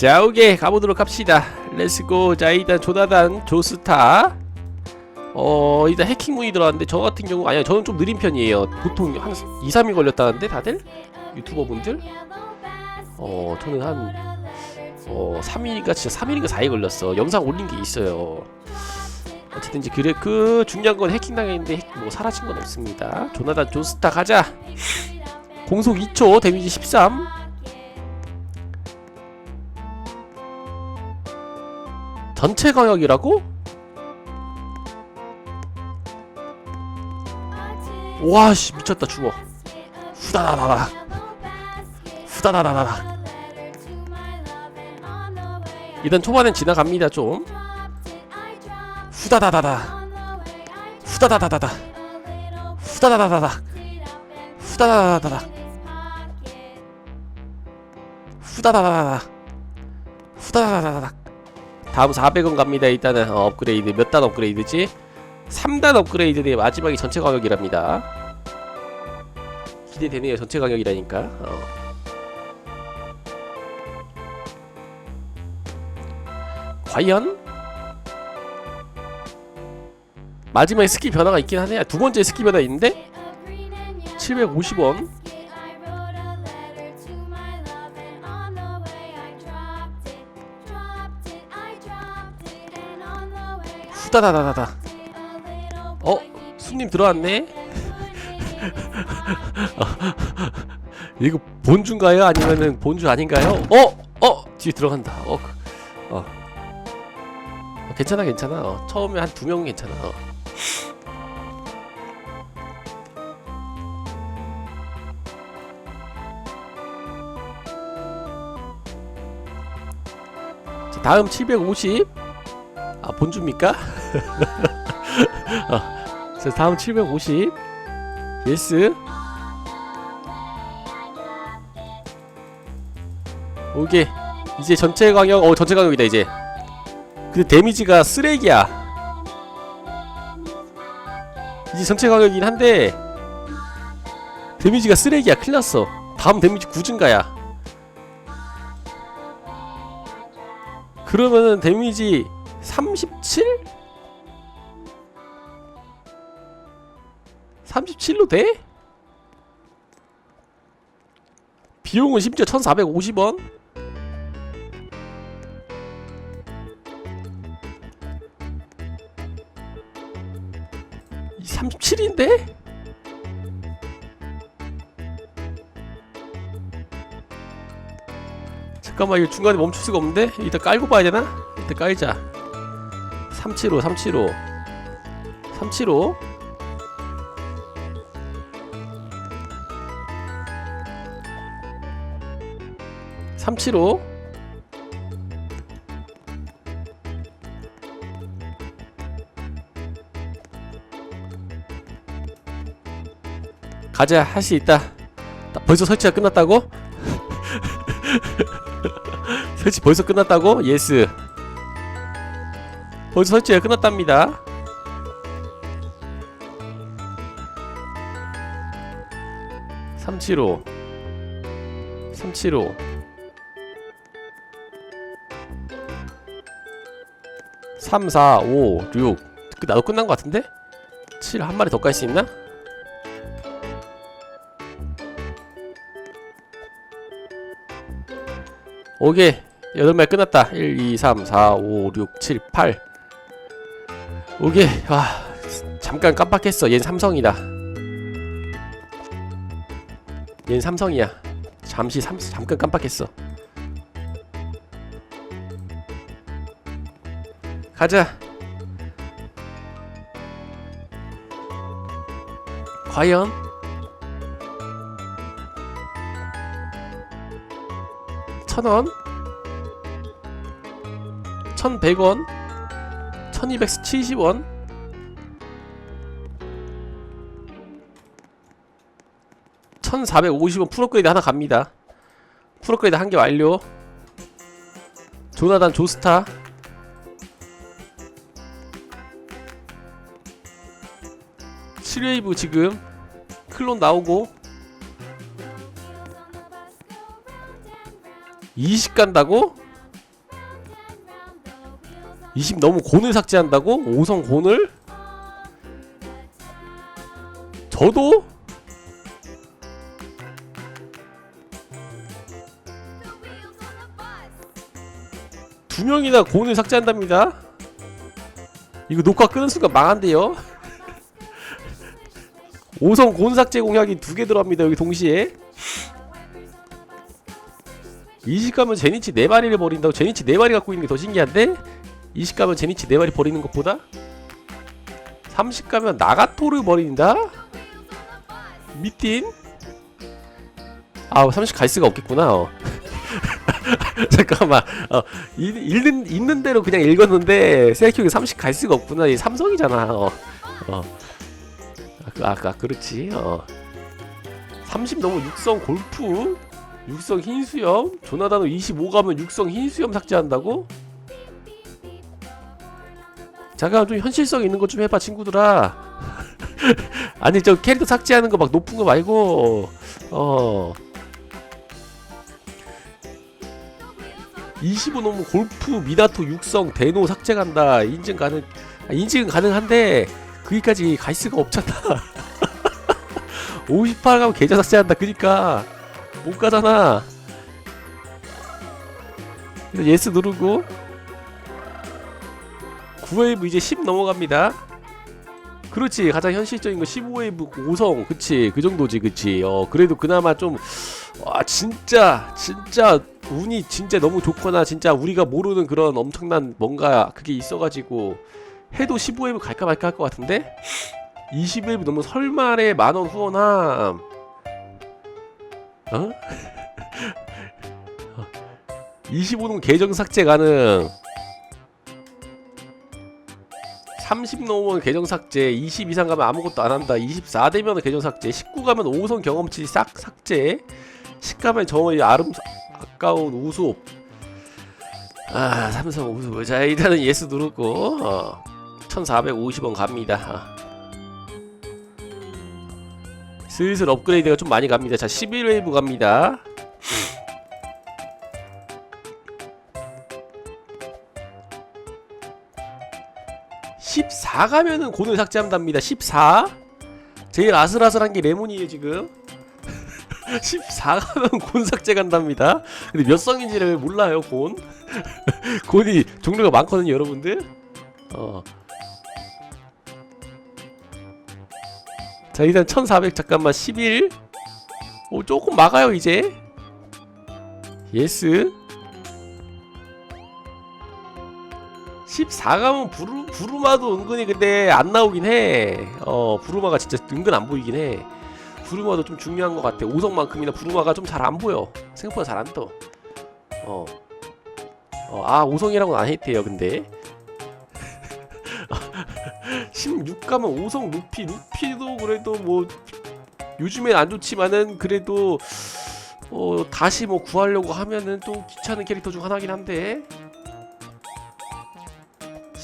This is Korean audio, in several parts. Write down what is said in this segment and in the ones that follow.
자 오케이. 가보도록 합시다. 렛츠고 자 일단 조나단 조스타. 어 일단 해킹 문이 들어왔는데 저 같은 경우 아니야 저는 좀 느린 편이에요. 보통 한 2, 3일 걸렸다는데 다들? 유튜버 분들? 어 저는 한 어 3일인가 진짜 3일인가 4일 걸렸어. 영상 올린 게 있어요. 어쨌든 이제 그래 그 중요한 건 해킹 당했는데 해킹 뭐 사라진 건 없습니다. 조나단 조스타 가자. 공속 2초 데미지 13 전체 광역이라고? 와씨 미쳤다 죽어. 후다다다다. 후다다다다다. 일단 초반엔 지나갑니다 좀. 후다다다다. 후다다다다다. 후다다다다다. 후다다다다다. 후다다다다다. 후다다다다다 다음 400원 갑니다 일단은 어, 업그레이드 몇 단 업그레이드지? 3단 업그레이드의 마지막이 전체 가격이랍니다 기대되네요 전체 가격이라니까 어. 과연? 마지막에 스킬 변화가 있긴 하네 두 번째 스킬 변화 있는데? 750원 후다다다다다 어? 손님 들어왔네? 이거 본주인가요? 아니면은 본주 아닌가요? 어? 어? 뒤에 들어간다 어, 그- 어. 어, 괜찮아 괜찮아 어, 처음에 한 두명 괜찮아 어. 자, 다음 750아 본주입니까? 어, 자 다음 750 예스. 오케이. 이제 전체 강력 어 전체 강력이다 이제. 근데 데미지가 쓰레기야. 이제 전체 강력이긴 한데 데미지가 쓰레기야. 큰일났어. 다음 데미지 9증가야. 그러면은 데미지 37? 37로 돼? 비용은 심지어 1450원? 이 37인데? 잠깐만 이거 중간에 멈출 수가 없는데? 일단 깔고 봐야 되나? 일단 깔자 375 375 375 375 가자 할 수 있다. 나 벌써 설치가 끝났다고? 설치 벌써 끝났다고? 예스 벌써 설치가 끝났답니다. 삼칠오. 삼칠오. 삼사오육. 그 나도 끝난 것 같은데? 7한 마리 더 깔 수 있나? 오케이. 여덟 마리 끝났다. 1 2 3 4 5 6 7 8 오케이. 와 잠깐 깜빡했어. 얜 삼성이다. 얜 삼성이야. 잠시 삼, 잠깐 깜빡했어. 가자. 과연? 천원? 천백원 천이백칠십원? 천사백오십원 풀업그레이드 하나 갑니다. 풀업그레이드 한 개 완료. 조나단 조스타. 칠웨이브 지금 클론 나오고 20 간다고? 20 너무 곤을 삭제한다고? 5성 곤을? 저도? 두 명이나 곤을 삭제한답니다. 이거 녹화 끄는 순간 망한대요. 5성 곤 삭제 공약이 두 개 들어갑니다. 여기 동시에. 20 가면 제니치 4마리를 버린다고 제니치 4마리 갖고 있는 게 더 신기한데 20 가면 제니치 4마리 버리는 것보다 30 가면 나가토를 버린다? 미틴? 아우 30 갈 수가 없겠구나 어. 잠깐만 어, 읽, 읽는, 읽는 대로 그냥 읽었는데 생각해보니 30갈 수가 없구나 이 삼성이잖아 어. 어. 아, 그- 아, 아 그렇지 어. 30 너무 육성 골프 육성 흰수염 조나단호 25 가면 육성 흰수염 삭제한다고? 잠깐 좀 현실성 있는 거좀 해봐 친구들아. 아니 저 캐릭터 삭제하는 거 막 높은 거 말고. 어. 25 너무 골프 미나토 육성 대노 삭제 간다. 인증 가능 아, 인증은 가능한데 거기까지 갈 수가 없잖아. 58 가면 계좌 삭제한다 그니까. 못 가잖아. 예스 누르고 9웨이브 이제 10 넘어갑니다. 그렇지 가장 현실적인 거 15웨이브 5성. 그치 그 정도지 그치. 어 그래도 그나마 좀 와 진짜 진짜 운이 진짜 너무 좋거나 진짜 우리가 모르는 그런 엄청난 뭔가 그게 있어가지고 해도 15웨이브 갈까 말까 할 것 같은데? 20웨이브 너무 설말에 만원 후원함. 어? 25동 계정 삭제 가능 30 넘으면 계정 삭제 20 이상 가면 아무것도 안 한다 24 되면 계정 삭제 19 가면 5선 경험치 싹 삭제 10 가면 정원이 아름 아까운 우습 아 삼성 우습 자 일단은 예스 누르고 어, 1450원 갑니다 아. 슬슬 업그레이드가 좀 많이 갑니다. 자, 11웨이브 갑니다. (14) 가면은 고을 삭제한답니다. (14) 제일 아슬아슬한 게 레몬이에요 지금. 14 가면 곤 삭제 간답니다. 근데 몇 성인지를 몰라요 곤. 곤이 종류가 많거든요 여러분들. 어. 자 일단 1400 잠깐만 11 오 조금 막아요 이제. 예스 14 가면 부르, 부르마도 은근히 근데 안 나오긴 해 어 부르마가 진짜 은근 안 보이긴 해. 부르마도 좀 중요한 것 같아. 5성만큼이나 부르마가 좀 잘 안 보여. 생각보다 잘 안 떠. 어. 어, 아 5성이라고는 안 했대요 근데. 16 가면 5성 루피. 루피도 그래도 뭐 요즘엔 안 좋지만은 그래도 어 다시 뭐 구하려고 하면은 또 귀찮은 캐릭터 중 하나긴 한데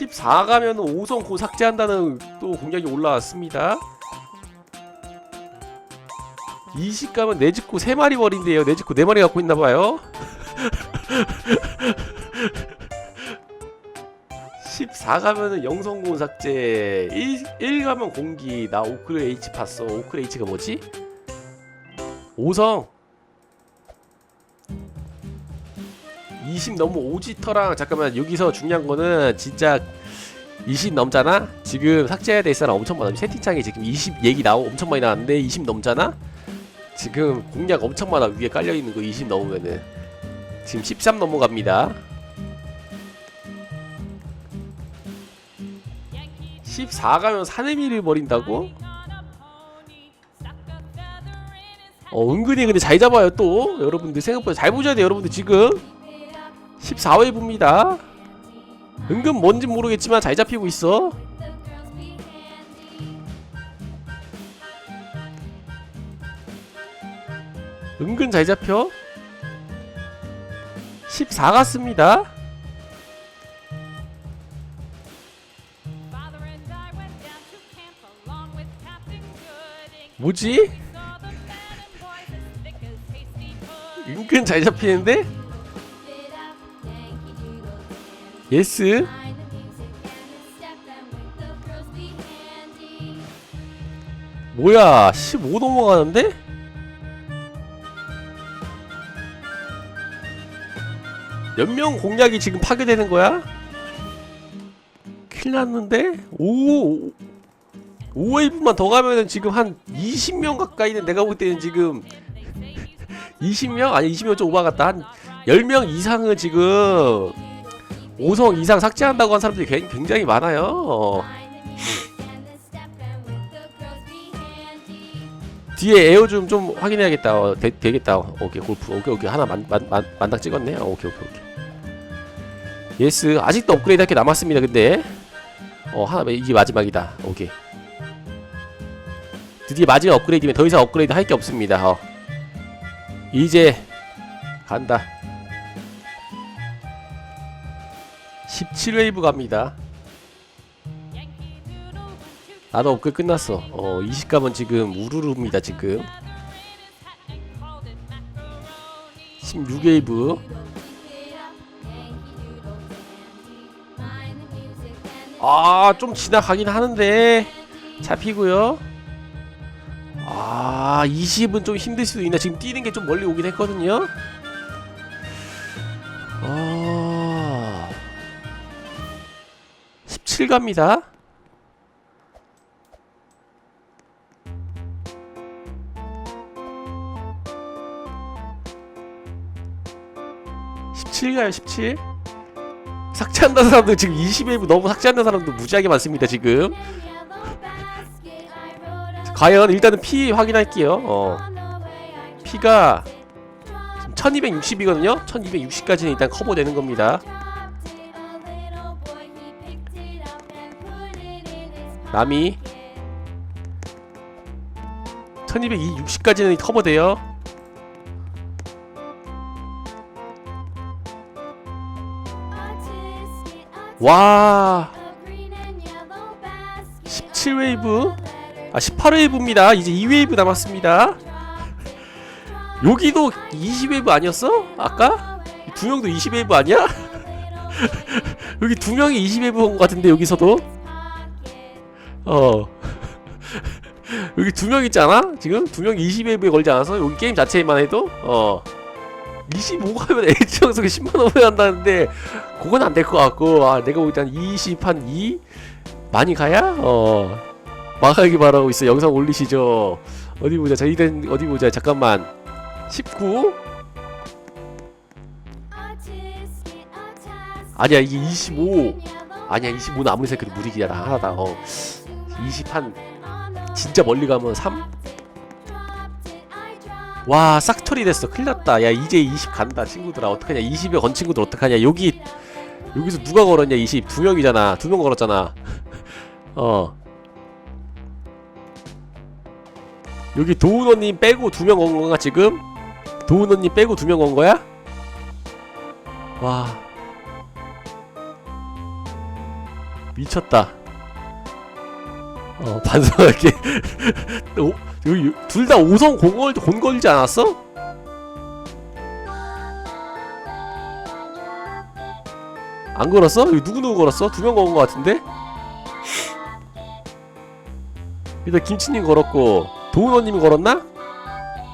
14 가면은 5성 고 삭제한다는 또 공약이 올라왔습니다. 20 가면 네즈코 3마리 버린대요. 네즈코 4마리 갖고 있나봐요. 14 가면은 영성공 삭제 1, 1 가면 공기. 나 오크레 H 봤어. 오크레 H가 뭐지? 5성 20 너무 오지터랑 잠깐만 여기서 중요한 거는 진짜 20 넘잖아? 지금 삭제해야 될 사람 엄청 많아 채팅창에 지금 20 얘기 나오 엄청 많이 나왔는데 20 넘잖아? 지금 공략 엄청 많아 위에 깔려있는 거 20 넘으면은 지금 13 넘어갑니다 14 가면 사내미를 버린다고? 어 은근히 근데 잘 잡아요 또 여러분들 생각보다 잘 보셔야 돼요 여러분들 지금 14회부입니다 은근 뭔지 모르겠지만 잘 잡히고 있어 은근 잘 잡혀 14 같습니다 뭐지? 은근 잘 잡히는데? 예스. 뭐야 15 넘어가는데? 몇 명 공략이 지금 파괴되는 거야? 킬 났는데? 오 5웨이브만 더 가면은 지금 한 20명 가까이는 내가 볼 때는 지금 20명? 아니 20명 좀 오바 같다 한 10명 이상은 지금 5성 이상 삭제한다고 한 사람들이 굉- 굉장히 많아요 어. 뒤에 에어 좀 좀 확인해야겠다. 어, 되, 되겠다. 어, 오케이 골프. 오케이 오케이 하나 만, 만, 만, 만당 찍었네. 어, 오케이 오케이 오케이. 예스 아직도 업그레이드 할 게 남았습니다. 근데 어 하나 이게 마지막이다. 오케이. 드디어 마지막 업그레이드면 더 이상 업그레이드 할 게 없습니다. 어. 이제 간다. 17웨이브 갑니다. 나도 업그레이드 끝났어. 어, 20감은 지금 우르르입니다, 지금. 16웨이브. 아, 좀 지나가긴 하는데. 잡히고요. 아, 20은 좀 힘들 수도 있나. 지금 뛰는 게 좀 멀리 오긴 했거든요. 17 갑니다. 십칠 가요 17 삭제한다는 사람들 지금 20웨이브 너무 삭제한다는 사람도 무지하게 많습니다 지금. 과연 일단은 피 확인할게요. 어. 피가 지금 1260이거든요. 1260까지는 일단 커버되는 겁니다 남이 1260까지는 커버돼요 와 17웨이브 아 18웨이브입니다 이제 2웨이브 남았습니다 여기도 20웨이브 아니었어? 아까? 두 명도 20웨이브 아니야? 여기 두 명이 20웨이브 온 것 같은데 여기서도 어. 여기 두 명 있잖아? 지금? 두 명이 20웨이브에 걸지 않아서? 여기 게임 자체만 해도? 어. 25가면 H 영속에 10만 원을 한다는데 그건 안 될 것 같고 아 내가 보기 한 20, 한 2? 많이 가야? 어. 망하기 바라고 있어. 영상 올리시죠. 어디 보자. 저희는 어디 보자. 잠깐만. 19? 아니야 이게 25 아니야 25는 아무리 생각해도 무리기야. 나 하나다. 어 20 한 진짜 멀리 가면 3? 와 싹처리 됐어. 큰일났다. 야 이제 20 간다 친구들아. 어떡하냐. 20에 건 친구들 어떡하냐. 여기 여기서 누가 걸었냐 20 두 명이잖아. 두 명 걸었잖아. 어. 여기 도우너님 빼고 두명건 건가 지금? 도우너님 빼고 두명건 거야? 와. 미쳤다 어 반성할게 오, 여기 둘다 5성 공걸 곤 걸지 않았어? 안 걸었어? 여기 누구누구 걸었어? 두 명 걸은 것 같은데? 일단 김치님 걸었고 도우너님이 걸었나?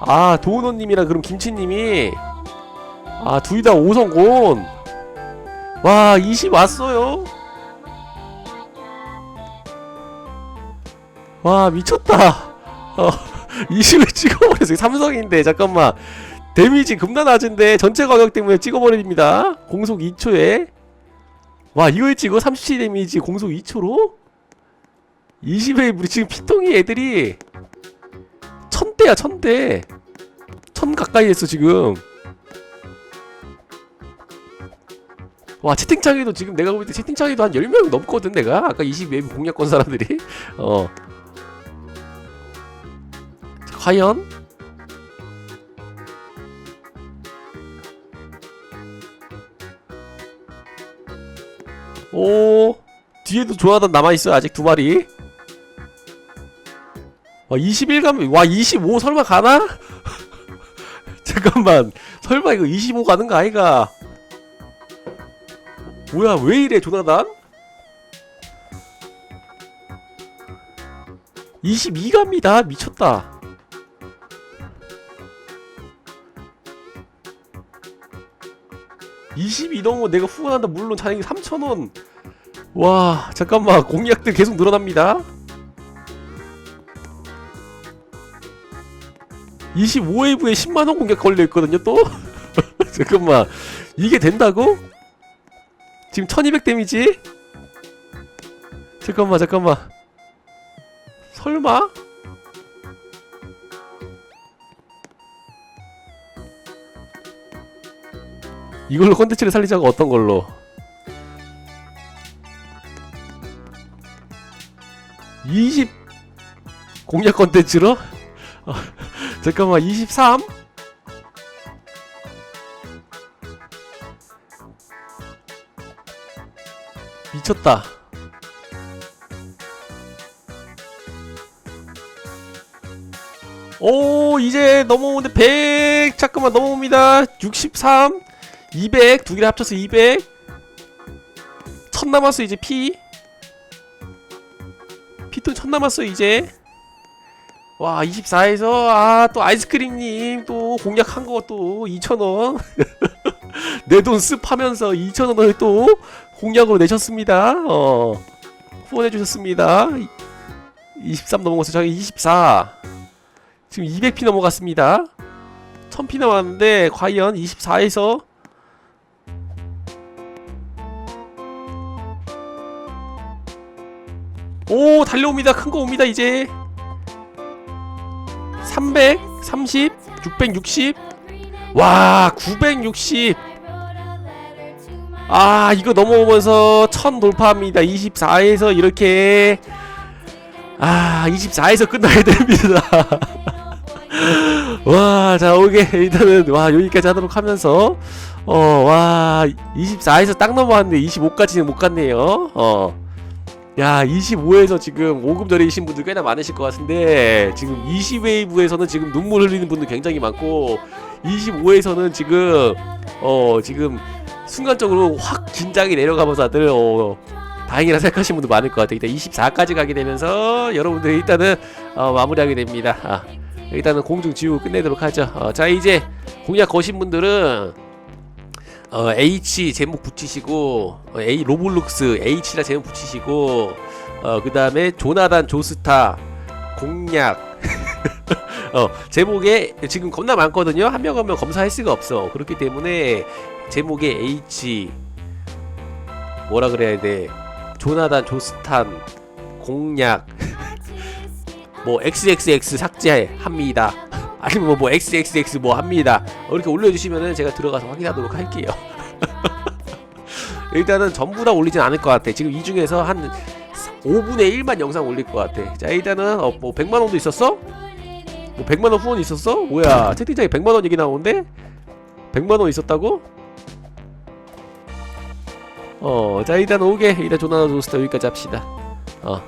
아 도우너님이랑 그럼 김치님이 아 둘다 5성 곤 와, 20 왔어요. 와, 미쳤다. 어, 20을 찍어버렸어요. 삼성인데, 잠깐만. 데미지 겁나 낮은데, 전체 가격 때문에 찍어버립니다. 공속 2초에. 와, 이걸 찍어? 37 데미지 공속 2초로? 20회, 우리 지금 피통이 애들이, 천대야, 천대. 천 가까이 했어, 지금. 와 채팅창에도 지금 내가 볼 때 채팅창에도 한 10명 넘거든 내가 아까 20웨이브 공략 건 사람들이 어 과연? 오 뒤에도 조나단 남아있어 아직 두 마리. 와 21감 와25 설마 가나? 잠깐만 설마 이거 25 가는 거 아이가? 뭐야 왜 이래 조나단? 22갑니다. 미쳤다 (22) 넘으면 내가 후원한다. 물론 잔액이 3,000원. 와 잠깐만. 공약들 계속 늘어납니다. 25웨이브에 10만원 공약 걸려있거든요 또? 잠깐만. 이게 된다고? 지금 1200 데미지? 잠깐만 잠깐만. 설마? 이걸로 컨텐츠를 살리자고 어떤 걸로? (20) 공략 컨텐츠로? 어, 잠깐만 (23) 미쳤다 오 이제 넘어오는데 100 잠깐만 넘어옵니다 63 200 두 개를 합쳐서 200 1000 남았어 이제 피. 피돈 1000 남았어 이제. 와 24에서 아 또 아이스크림님 또 공략한 거 또 2,000원. 내 돈 습하면서 2,000원을 또 공략으로 내셨습니다. 어 후원해 주셨습니다. 23 넘어가서 저기 24 지금 200피 넘어갔습니다. 1000피 남았는데 과연 24에서 오 달려옵니다 큰 거 옵니다 이제 330 660 와, 960. 아, 이거 넘어오면서 1000 돌파합니다. 24에서 이렇게 아, 24에서 끝나야 됩니다. 와, 자, 오게 일단은 와, 여기까지 하도록 하면서 어, 와, 24에서 딱 넘어왔는데 25까지는 못 갔네요. 어. 야, 25에서 지금 5급 절이신 분들 꽤나 많으실 것 같은데 지금 20웨이브에서는 지금 눈물 흘리는 분들 굉장히 많고 25에서는 지금 어 지금 순간적으로 확 긴장이 내려가면서 다들 어 다행이라 생각하시는 분들 많을 것 같아요. 일단 24까지 가게 되면서 여러분들 일단은 어, 마무리하게 됩니다. 아, 일단은 공중 지우고 끝내도록 하죠. 어, 자 이제 공약 거신 분들은 어, H 제목 붙이시고 어, A 로블록스 H라 제목 붙이시고 어, 그 다음에 조나단 조스타 공략 어, 제목에 지금 겁나 많거든요. 한 명 한 명 검사할 수가 없어. 그렇기 때문에 제목에 H 뭐라 그래야 돼? 조나단 조스탄 공략 뭐 XXX 삭제합니다. 아니면 뭐, 뭐 XXX 뭐 합니다. 어, 이렇게 올려주시면은 제가 들어가서 확인하도록 할게요. 일단은 전부 다 올리진 않을 것 같아. 지금 이 중에서 한 5분의 1만 영상 올릴 것 같아. 자 일단은 어, 뭐 100만 원도 있었어? 뭐 100만 원 후원 있었어? 뭐야 채팅창에 100만 원 얘기 나오는데? 100만 원 있었다고? 어, 자 일단 오게 일단 조나나 조스타 여기까지 합시다. 어,